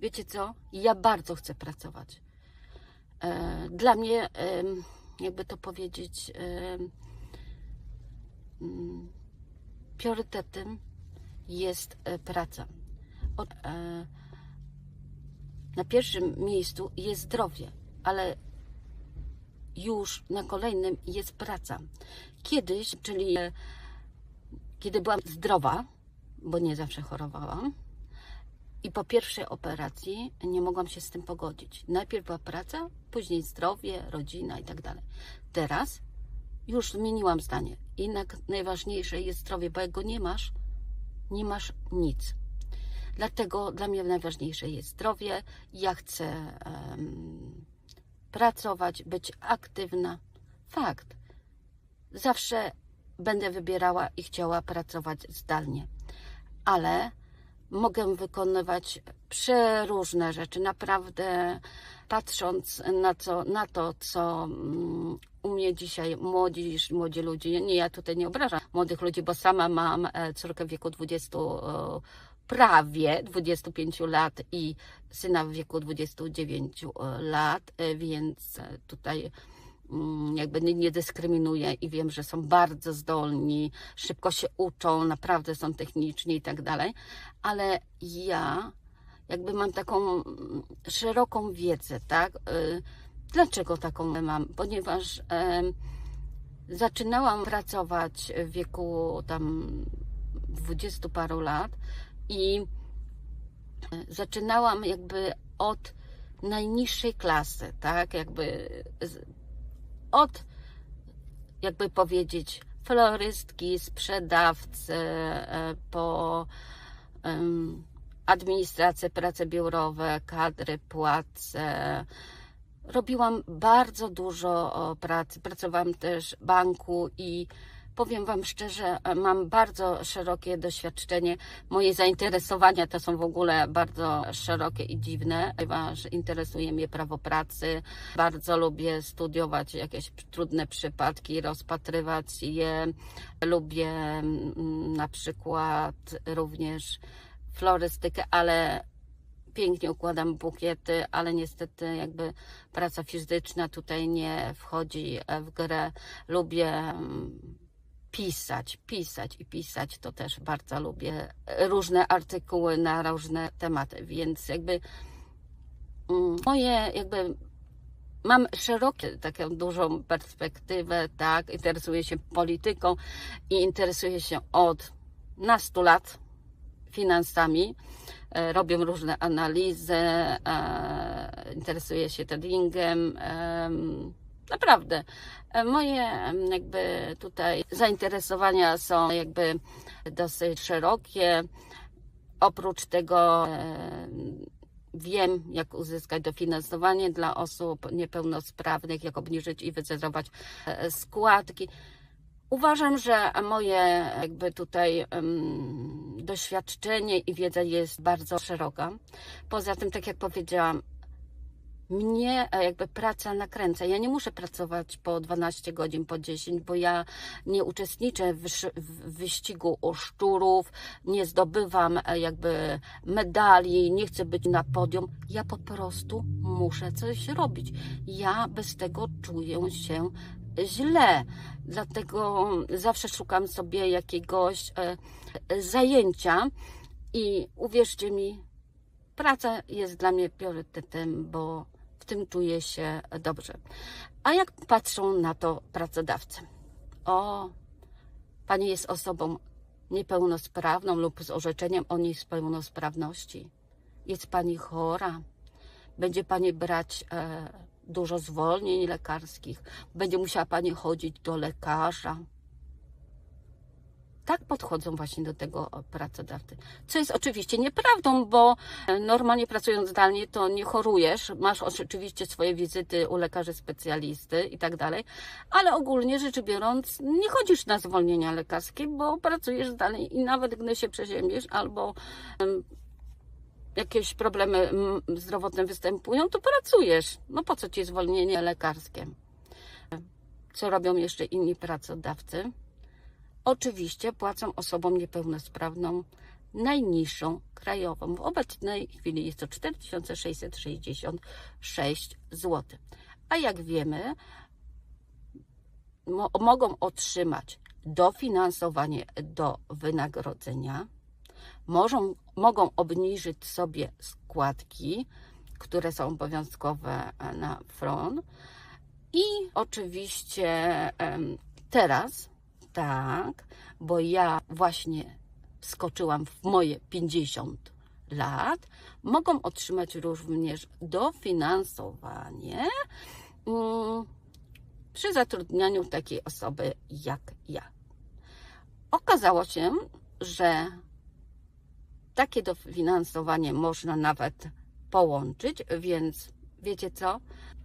wiecie co? Ja bardzo chcę pracować. E, Dla mnie, jakby to powiedzieć, mm, priorytetem jest e, praca. E, Na pierwszym miejscu jest zdrowie, ale już na kolejnym jest praca. Kiedyś, czyli kiedy byłam zdrowa, bo nie zawsze chorowałam, i po pierwszej operacji nie mogłam się z tym pogodzić. Najpierw była praca, później zdrowie, rodzina i tak dalej. Teraz już zmieniłam zdanie. Jednak najważniejsze jest zdrowie, bo jak go nie masz, nie masz nic. Dlatego dla mnie najważniejsze jest zdrowie. Ja chcę em, pracować, być aktywna. Fakt. Zawsze będę wybierała i chciała pracować zdalnie, ale mogę wykonywać przeróżne rzeczy. Naprawdę patrząc na, co, na to, co mm, u mnie dzisiaj młodzi, młodzi ludzie, nie, ja tutaj nie obrażam młodych ludzi, bo sama mam e, córkę w wieku 20, e, prawie 25 lat i syna w wieku 29 lat, e, więc e, tutaj jakby nie, nie dyskryminuję i wiem, że są bardzo zdolni, szybko się uczą, naprawdę są techniczni i tak dalej, ale ja jakby mam taką mm, szeroką wiedzę, tak? Y, Dlaczego taką mam? Ponieważ zaczynałam pracować w wieku tam dwudziestu paru lat i e, zaczynałam jakby od najniższej klasy, tak? Jakby od, jakby powiedzieć, florystki, sprzedawcy, e, po administrację, prace biurowe, kadry, płace. Robiłam bardzo dużo pracy. Pracowałam też w banku i powiem Wam szczerze, e, mam bardzo szerokie doświadczenie. Moje zainteresowania to są w ogóle bardzo szerokie i dziwne, ponieważ interesuje mnie prawo pracy. Bardzo lubię studiować jakieś trudne przypadki, rozpatrywać je. Lubię mm, na przykład również florystykę, ale pięknie układam bukiety, ale niestety jakby praca fizyczna tutaj nie wchodzi w grę. Lubię mm, pisać, pisać i pisać, to też bardzo lubię. Różne artykuły na różne tematy, więc jakby mm, moje jakby mam szerokie, taką dużą perspektywę, tak, interesuję się polityką i interesuję się od nastu lat finansami. E, Robię różne analizy, e, interesuję się tradingiem. Naprawdę. E, Moje jakby tutaj zainteresowania są jakby dosyć szerokie. Oprócz tego wiem, jak uzyskać dofinansowanie dla osób niepełnosprawnych, jak obniżyć i wycelować e, składki. Uważam, że moje jakby tutaj em, doświadczenie i wiedza jest bardzo szeroka. Poza tym, tak jak powiedziałam, mnie e, jakby praca nakręca. Ja nie muszę pracować po 12 godzin, po 10, bo ja nie uczestniczę w, w wyścigu szczurów, nie zdobywam e, jakby medali, nie chcę być na podium. Ja po prostu muszę coś robić. Ja bez tego czuję się źle. Dlatego zawsze szukam sobie jakiegoś e, zajęcia i uwierzcie mi, praca jest dla mnie priorytetem, bo w tym czuję się dobrze. A jak patrzą na to pracodawcy? O, pani jest osobą niepełnosprawną lub z orzeczeniem o niepełnosprawności. Jest pani chora. Będzie pani brać e, dużo zwolnień lekarskich. Będzie musiała pani chodzić do lekarza. Tak podchodzą właśnie do tego pracodawcy. Co jest oczywiście nieprawdą, bo normalnie pracując zdalnie to nie chorujesz, masz oczywiście swoje wizyty u lekarzy specjalisty i tak dalej, ale ogólnie rzecz biorąc nie chodzisz na zwolnienia lekarskie, bo pracujesz zdalnie i nawet gdy się przeziębisz albo jakieś problemy zdrowotne występują, to pracujesz. No po co ci zwolnienie lekarskie? Co robią jeszcze inni pracodawcy? Oczywiście płacą osobom niepełnosprawną najniższą krajową. W obecnej chwili jest to 4666 zł. A jak wiemy, mo- mogą otrzymać dofinansowanie do wynagrodzenia, możą, mogą obniżyć sobie składki, które są obowiązkowe e, na front. I oczywiście teraz, tak, bo ja właśnie wskoczyłam w moje 50 lat, mogą otrzymać również dofinansowanie mm, przy zatrudnianiu takiej osoby jak ja. Okazało się, że takie dofinansowanie można nawet połączyć, więc wiecie co?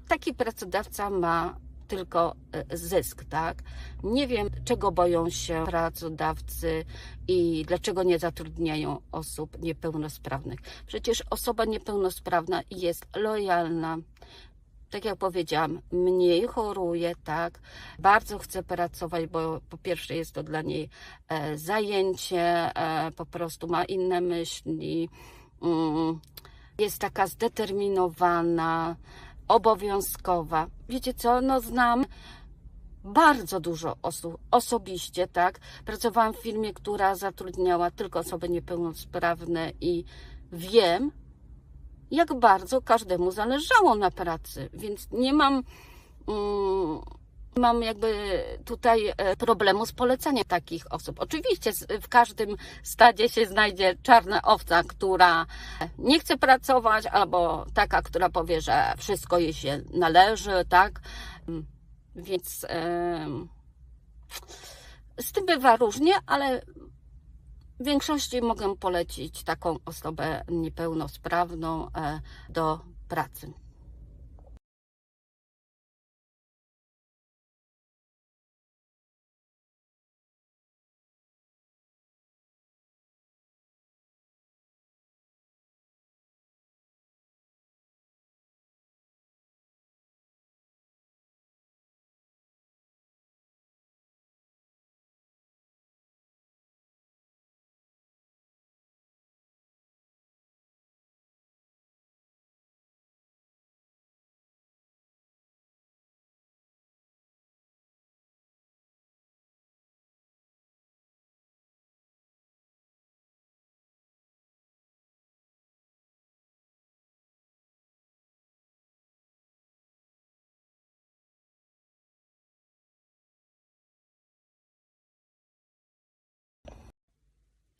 Taki pracodawca ma tylko e, zysk, tak? Nie wiem, czego boją się pracodawcy i dlaczego nie zatrudniają osób niepełnosprawnych. Przecież osoba niepełnosprawna jest lojalna, tak jak powiedziałam, mniej choruje, tak, bardzo chce pracować, bo po pierwsze jest to dla niej e, zajęcie, e, po prostu ma inne myśli, mm, jest taka zdeterminowana, obowiązkowa. Wiecie co, no znam bardzo dużo osób osobiście, tak. Pracowałam w firmie, która zatrudniała tylko osoby niepełnosprawne i wiem, jak bardzo każdemu zależało na pracy, więc nie mam, mm, mam jakby tutaj e, problemu z polecaniem takich osób. Oczywiście w każdym stadzie się znajdzie czarna owca, która nie chce pracować, albo taka, która powie, że wszystko jej się należy, tak? Więc z tym bywa różnie, ale w większości mogę polecić taką osobę niepełnosprawną e, do pracy.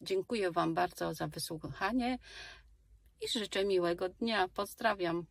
Dziękuję Wam bardzo za wysłuchanie i życzę miłego dnia. Pozdrawiam.